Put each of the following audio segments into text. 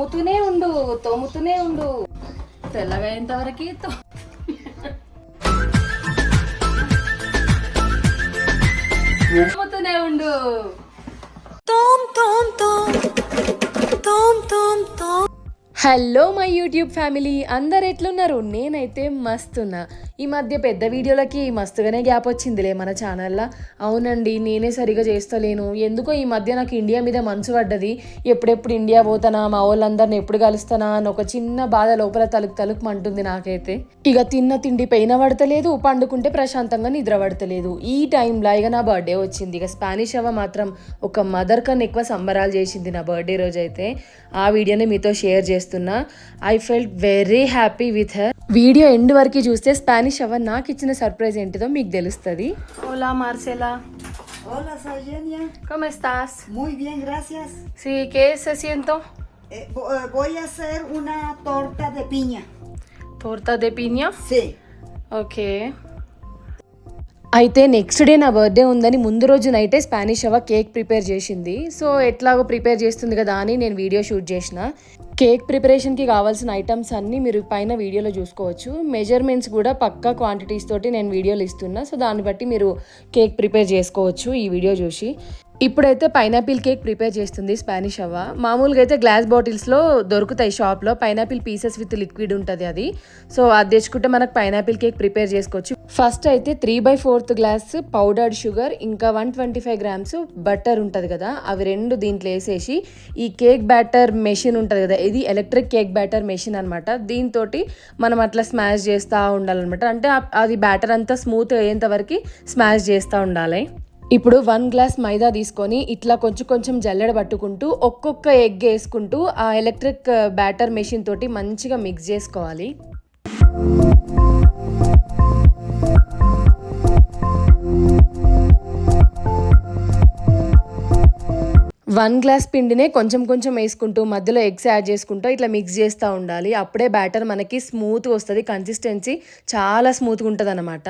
తోముతూనే ఉండు తోముతూనే ఉండు. తెల్లగా అయ్యేంత వరకు తోముతూనే ఉండు. హలో మై యూట్యూబ్ ఫ్యామిలీ అందరు ఎట్లున్నారు? నేనైతే మస్తున్నా. ఈ మధ్య పెద్ద వీడియోలకి మస్తుగానే గ్యాప్ వచ్చిందిలే మన ఛానల్లో. అవునండి నేనే సరిగా చేస్తలేను. ఎందుకో ఈ మధ్య నాకు ఇండియా మీద మనసు పడ్డది. ఎప్పుడెప్పుడు ఇండియా పోతానా మా వాళ్ళందరిని ఎప్పుడు కలుస్తానా అని ఒక చిన్న బాధ లోపల తలుపు మంటుంది నాకైతే. ఇక తిన్న తిండి పైన పడతలేదు పండుకుంటే ప్రశాంతంగా నిద్ర పడతలేదు. ఈ టైంలో ఇక నా బర్త్డే వచ్చింది. ఇక స్పానిష్ అవ్వ మాత్రం ఒక మదర్ కన్నా ఎక్కువ సంబరాలు చేసింది నా బర్త్డే రోజు అయితే ఆ వీడియోని మీతో షేర్ చేస్తున్నా. I felt very happy with her. Video end వరకు చూస్తే స్పానిష్ అవ్వ నాకు ఇచ్చిన సర్ప్రైజ్ ఏంటిదో మీకు తెలుస్తుంది ఓలా Marcela Hola, Sargenia. ¿Cómo estás? Muy bien, gracias. Sí, ¿qué se siento? Eh, vo- eh, voy a hacer una torta de piña. Torta de piña. Sí. Okay అయితే నెక్స్ట్ డే నా birthday ఉందని ముందు రోజు నైటే స్పానిష్ అవ cake prepare చేసింది. So ఎట్లాగో prepare చేస్తుంది కదా అని నేను వీడియో షూట్ చేసిన. కేక్ ప్రిపరేషన్కి కావాల్సిన ఐటమ్స్ అన్నీ మీరు పైన వీడియోలో చూసుకోవచ్చు. మెజర్మెంట్స్ కూడా పక్కా క్వాంటిటీస్ తోటి నేను వీడియోలు ఇస్తున్నా. సో దాన్ని బట్టి మీరు కేక్ ప్రిపేర్ చేసుకోవచ్చు ఈ వీడియో చూసి. ఇప్పుడైతే పైనాపిల్ కేక్ ప్రిపేర్ చేస్తుంది స్పానిష్ అవ్వ. మామూలుగా అయితే గ్లాస్ బాటిల్స్లో దొరుకుతాయి షాప్లో పైనాపిల్ పీసెస్ విత్ లిక్విడ్ ఉంటుంది అది. సో అది తెచ్చుకుంటే మనకు పైనాపిల్ కేక్ ప్రిపేర్ చేసుకోవచ్చు. ఫస్ట్ అయితే three by fourth glass powdered sugar ఇంకా one twenty five grams butter ఉంటుంది కదా అవి రెండు దీంట్లో వేసేసి ఈ కేక్ బ్యాటర్ మెషిన్ ఉంటుంది కదా ఇది ఎలక్ట్రిక్ కేక్ బ్యాటర్ మెషిన్ అనమాట దీంతో మనం అట్లా స్మాష్ చేస్తూ ఉండాలన్నమాట. అంటే అది బ్యాటర్ అంతా స్మూత్ అయ్యేంత వరకు స్మాష్ చేస్తూ ఉండాలి. ఇప్పుడు వన్ గ్లాస్ మైదా తీసుకొని ఇట్లా కొంచెం కొంచెం జల్లెడ పట్టుకుంటూ ఒక్కొక్క ఎగ్ వేసుకుంటూ ఆ ఎలక్ట్రిక్ బ్యాటర్ మెషిన్ తోటి మంచిగా మిక్స్ చేసుకోవాలి. వన్ గ్లాస్ పిండినే కొంచెం కొంచెం వేసుకుంటూ మధ్యలో ఎగ్స్ యాడ్ చేసుకుంటూ ఇట్లా మిక్స్ చేస్తూ ఉండాలి. అప్పుడే బ్యాటర్ మనకి స్మూత్గా వస్తుంది కన్సిస్టెన్సీ చాలా స్మూత్గా ఉంటుంది అన్నమాట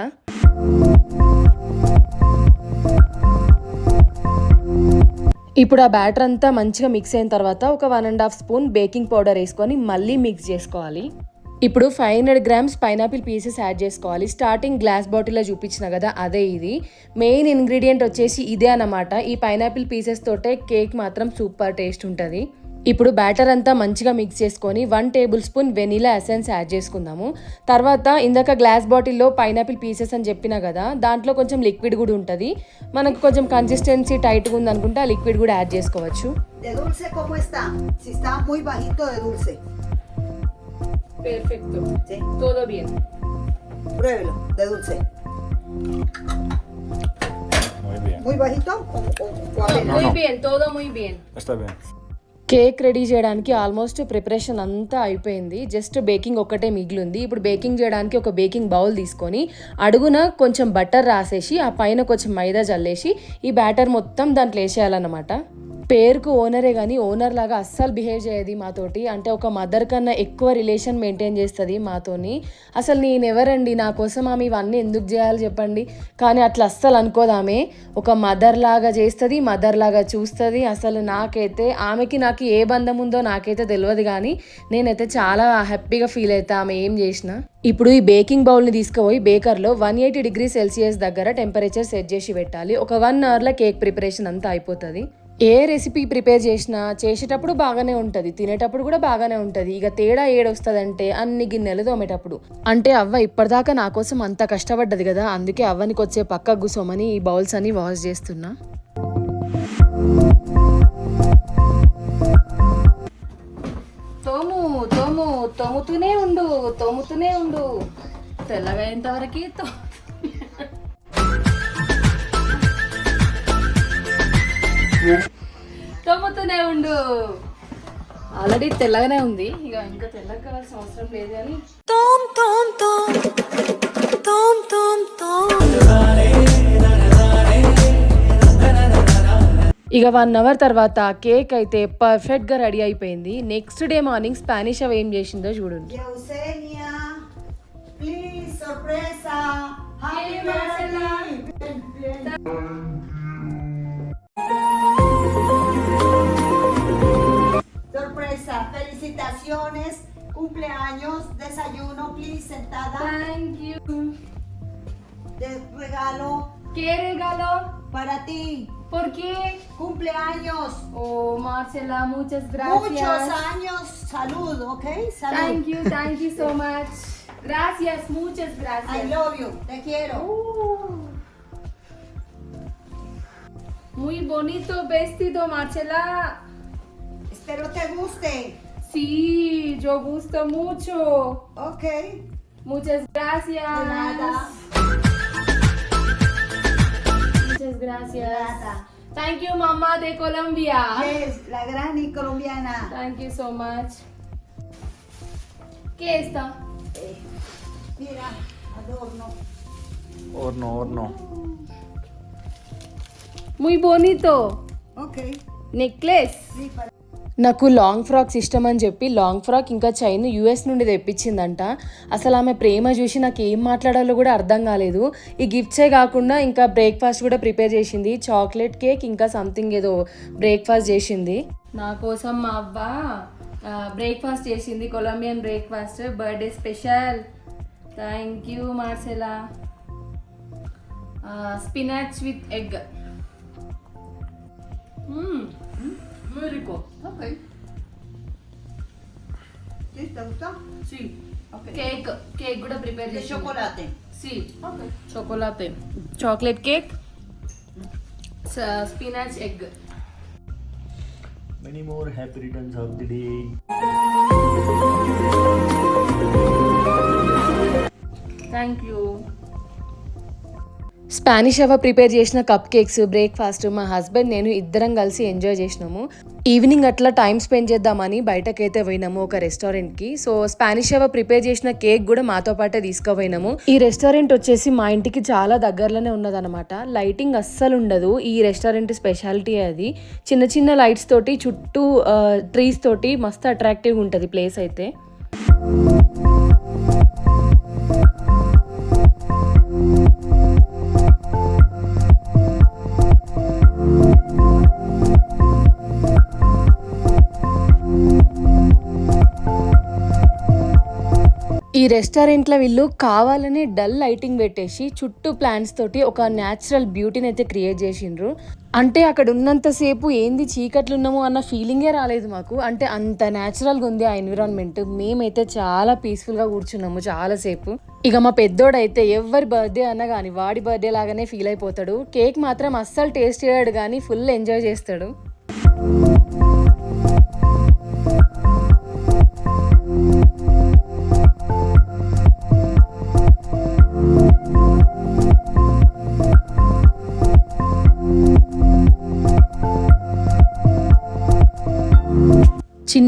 ఇప్పుడు ఆ బ్యాటర్ అంతా మంచిగా మిక్స్ అయిన తర్వాత ఒక one and half spoon baking powder వేసుకొని మళ్ళీ మిక్స్ చేసుకోవాలి. ఇప్పుడు five hundred grams pineapple pieces add చేసుకోవాలి. స్టార్టింగ్ గ్లాస్ బాటిల్లో చూపించిన కదా అదే ఇది. మెయిన్ ఇంగ్రీడియంట్ వచ్చేసి ఇదే అన్నమాట. ఈ పైనాపిల్ పీసెస్ తోటే కేక్ మాత్రం సూపర్ టేస్ట్ ఉంటుంది. ఇప్పుడు బ్యాటర్ అంతా మంచిగా మిక్స్ చేసుకొని one table spoon vanilla essence add చేసుకుందాము. తర్వాత ఇందాక గ్లాస్ బాటిల్లో పైనాపిల్ పీసెస్ అని చెప్పినా కదా దాంట్లో కొంచెం లిక్విడ్ కూడా ఉంటుంది. మనకు కొంచెం కన్సిస్టెన్సీ టైట్గా ఉంది అనుకుంటే ఆ లిక్విడ్ కూడా యాడ్ చేసుకోవచ్చు. Perfect Sí. todo bien Pruébelo, de dulce. Muy bien. ¿Muy bajito o, o cuál es? muy bien todo muy bien Está bien. Cake ready చేయడానికి ఆల్మోస్ట్ ప్రిపరేషన్ అంతా అయిపోయింది జస్ట్ బేకింగ్ ఒక్కటే మిగిలింది ఇప్పుడు బేకింగ్ చేయడానికి ఒక బేకింగ్ బౌల్ తీసుకొని అడుగున కొంచెం బటర్ రాసేసి ఆ పైన కొంచెం మైదా చల్లేసి ఈ బ్యాటర్ మొత్తం దాంట్లో వేసేయాలన్నమాట పేరుకు ఓనరే కానీ ఓనర్ లాగా అస్సలు బిహేవ్ చేయదు మాతోటి. అంటే ఒక మదర్ కన్నా ఎక్కువ రిలేషన్ మెయింటైన్ చేస్తుంది మాతోని. అసలు నేను ఎవరండి? నా కోసం ఆమె ఇవన్నీ ఎందుకు చేయాలి చెప్పండి. కానీ అట్లా అస్సలు అనుకోదు ఆమె. ఒక మదర్ లాగా చేస్తుంది మదర్ లాగా చూస్తుంది. అసలు నాకైతే ఆమెకి నాకు ఏ బంధం ఉందో నాకైతే తెలియదు కానీ నేనైతే చాలా హ్యాపీగా ఫీల్ అవుతా ఆమె ఏం చేసినా. ఇప్పుడు ఈ బేకింగ్ బౌల్ని తీసుకుపోయి బేకర్లో వన్ ఎయిటీ డిగ్రీ సెల్సియస్ దగ్గర టెంపరేచర్ సెట్ చేసి పెట్టాలి. ఒక వన్ అవర్లో కేక్ ప్రిపరేషన్ అంతా అయిపోతుంది. ఏ రెసిపీ ప్రిపేర్ చేసినా చేసేటప్పుడు బాగానే ఉంటుంది తినేటప్పుడు కూడా బాగానే ఉంటుంది. ఇక తేడా ఏడొస్తుందంటే అన్ని గిన్నెలు తోమేటప్పుడు. అంటే అవ్వ ఇప్పటిదాకా నా కోసం అంత కష్టపడ్డది కదా అందుకే అవ్వనికి వచ్చే పక్క గుసోమని ఈ బౌల్స్ అన్ని వాష్ చేస్తున్నా. తోము తోము తోముతూనే ఉండు తోముతూనే ఉండు. తెల్లగా తో తోముతూనే ఉండు. ఆల్రెడీ తెల్లగానే ఉంది. ఇక ఇంకా తెల్లగా కావాల్సిన అవసరం లేదు కానీ. ఇక వన్ అవర్ తర్వాత కేక్ అయితే పర్ఫెక్ట్గా రెడీ అయిపోయింది. నెక్స్ట్ డే మార్నింగ్ స్పానిష్ అవి ఏం చేసిందో చూడండి. felicitaciones, cumpleaños, desayuno, please, sentada. Thank you. Regalo. ¿Qué regalo? Para ti. ¿Por qué? Cumpleaños. Oh, Marcela, muchas gracias. Muchos años. Salud, ¿ok? Salud. Thank you, thank you so much. Gracias, muchas gracias. I love you. Te quiero. Uh. Muy bonito vestido, Marcela. Espero te guste. Sí, yo gusto mucho. Ok. Muchas gracias. De nada. Muchas gracias. De nada. Thank you, mamá de Colombia. Yes, la gran y colombiana. Thank you so much. ¿Qué está? Eh, mira, adorno. Horno, horno. Muy bonito. Ok. Necklace. Sí, para నాకు long frocks ఇష్టం అని చెప్పి long frock ఇంకా chain US నుండి తెప్పించిందంట. అసలు ఆమె ప్రేమ చూసి నాకు ఏం మాట్లాడాలో కూడా అర్థం కాలేదు. ఈ గిఫ్ట్సే కాకుండా ఇంకా బ్రేక్ఫాస్ట్ కూడా ప్రిపేర్ చేసింది. చాక్లెట్ కేక్ ఇంకా సంథింగ్ ఏదో బ్రేక్ఫాస్ట్ చేసింది. నా కోసం మా అవ్వ బ్రేక్ఫాస్ట్ చేసింది. Colombian breakfast birthday special. Thank you Marcela. Spinach with egg. Very good Ok. ¿Sí? ¿Te gustó? Sí. Ok. Cake cake కూడా ప్రిపేర్ De చేసి chocolate. సి Ok. చోకోలాతే chocolate cake spinach egg Many more happy returns of the day. Thank you Spanish అవ prepare చేసిన cup cakes breakfast మా husband నేను ఇద్దరం కలిసి enjoy చేసినాము. ఈవినింగ్ అట్లా టైం స్పెండ్ చేద్దామని బయటకైతే పోయినాము ఒక రెస్టారెంట్కి. సో స్పానిష్ అవ ప్రిపేర్ చేసిన కేక్ కూడా మాతో పాటే తీసుకుపోయినాము. ఈ రెస్టారెంట్ వచ్చేసి మా ఇంటికి చాలా దగ్గరలోనే ఉన్నదనమాట లైటింగ్ అస్సలు ఉండదు. ఈ రెస్టారెంట్ స్పెషాలిటీ అది. చిన్న చిన్న లైట్స్ తోటి చుట్టూ ట్రీస్ తోటి మస్తు అట్రాక్టివ్గా ఉంటుంది ప్లేస్ అయితే. ఈ రెస్టారెంట్లో వీళ్ళు కావాలనే డల్ లైటింగ్ పెట్టేసి చుట్టూ ప్లాంట్స్ తోటి ఒక న్యాచురల్ బ్యూటీని అయితే క్రియేట్ చేసిండ్రు. అంటే అక్కడ ఉన్నంతసేపు ఏంది చీకట్లు ఉన్నాము అన్న ఫీలింగే రాలేదు మాకు. అంటే అంత న్యాచురల్గా ఉంది ఆ ఎన్విరాన్మెంట్ మేమైతే చాలా పీస్ఫుల్గా కూర్చున్నాము చాలాసేపు ఇక మా పెద్దోడైతే ఎవరి బర్త్డే అన్నా కానీ వాడి బర్త్డే లాగానే ఫీల్ అయిపోతాడు. కేక్ మాత్రం అస్సలు టేస్ట్ చేయడు కానీ ఫుల్ ఎంజాయ్ చేస్తాడు.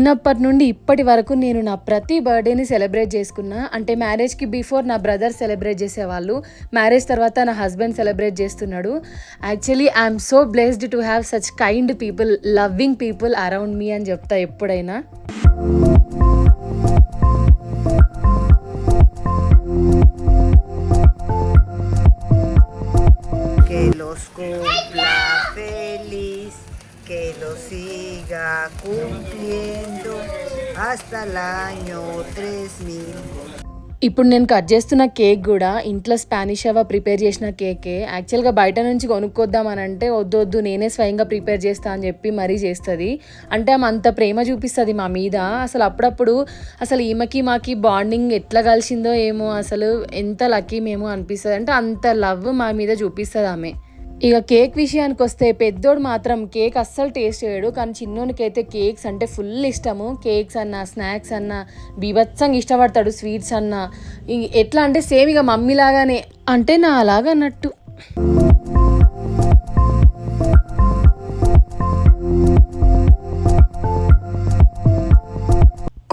చిన్నప్పటి నుండి ఇప్పటి వరకు నేను నా ప్రతి బర్త్డేని సెలబ్రేట్ చేసుకున్నా. అంటే మ్యారేజ్కి బిఫోర్ నా బ్రదర్ సెలబ్రేట్ చేసేవాళ్ళు. మ్యారేజ్ తర్వాత నా హస్బెండ్ సెలబ్రేట్ చేస్తున్నాడు. Actually I'm so blessed to have such kind people loving people around me అని చెప్తా ఎప్పుడైనా. Los siga cumpliendo hasta el año 3000. ఇప్పుడు నేను కట్ చేస్తున్న కేక్ కూడా ఇంట్లో స్పానిష్ అవ ప్రిపేర్ చేసిన కేకే. యాక్చువల్గా బయట నుంచి కొనుక్కొద్దామని అంటే వద్దు వద్దు నేనే స్వయంగా ప్రిపేర్ చేస్తా అని చెప్పి మరీ చేస్తుంది. అంటే ఆమె అంత ప్రేమ చూపిస్తుంది మా మీద. అసలు అప్పుడప్పుడు అసలు ఈమెకి మాకి బాండింగ్ ఎట్లా కలిసిందో ఏమో అసలు ఎంత లక్కీ మేము అనిపిస్తుంది. అంటే అంత లవ్ మా మీద చూపిస్తుంది ఆమె. ఇక కేక్ విషయానికి వస్తే పెద్దోడు మాత్రం కేక్ అస్సలు టేస్ట్ చేయడు కానీ చిన్నోనికైతే అయితే కేక్స్ అంటే ఫుల్ ఇష్టము. కేక్స్ అన్న స్నాక్స్ అన్న బీభత్సంగా ఇష్టపడతాడు స్వీట్స్ అన్న. ఎట్లా అంటే సేమ్ ఇక మమ్మీ లాగానే అంటే నా అలాగా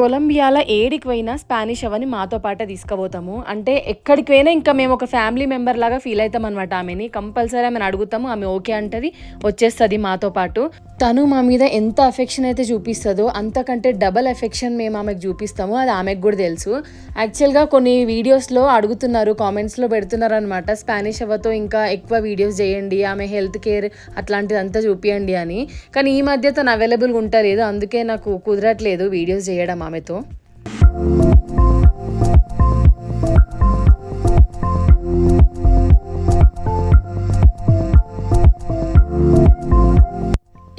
కొలంబియాలో ఏడికి పోయినా స్పానిష్ అవని మాతో పాటే తీసుకుపోతాము. అంటే ఎక్కడికి పోయినా ఇంకా మేము ఒక ఫ్యామిలీ మెంబర్ లాగా ఫీల్ అవుతాం అనమాట ఆమెని. కంపల్సరీ ఆమెను అడుగుతాము ఆమె ఓకే అంటది వచ్చేస్తుంది మాతో పాటు. తను మా మీద ఎంత అఫెక్షన్ అయితే చూపిస్తుందో అంతకంటే డబల్ ఎఫెక్షన్ మేము ఆమెకు చూపిస్తాము అది ఆమెకు కూడా తెలుసు. యాక్చువల్గా కొన్ని వీడియోస్లో అడుగుతున్నారు కామెంట్స్లో పెడుతున్నారు అనమాట స్పానిష్ అవతో ఇంకా ఎక్కువ వీడియోస్ చేయండి ఆమె హెల్త్ కేర్ అట్లాంటిదంతా చూపియండి అని. కానీ ఈ మధ్య తను అవైలబుల్గా ఉంటలేదు అందుకే నాకు కుదరట్లేదు వీడియోస్ చేయడం ఆమె ఆమెతో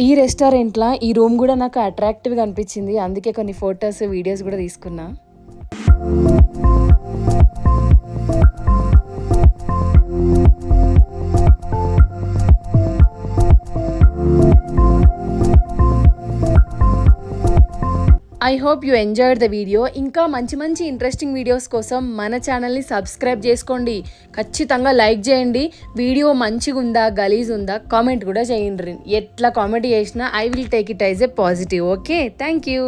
ఈ రెస్టారెంట్లో ఈ రూమ్ కూడా నాకు అట్రాక్టివ్గా అనిపించింది. అందుకే కొన్ని ఫొటోస్ వీడియోస్ కూడా తీసుకున్నా. I hope you enjoyed the video ఇంకా మంచి మంచి ఇంట్రెస్టింగ్ వీడియోస్ కోసం మన ఛానల్ని సబ్స్క్రైబ్ చేసుకోండి. ఖచ్చితంగా లైక్ చేయండి. వీడియో మంచిగా ఉందా గలీజ్ ఉందా కామెంట్ కూడా చేయండి. ఎట్లా కామెంట్ చేసినా I will take it as a positive okay thank you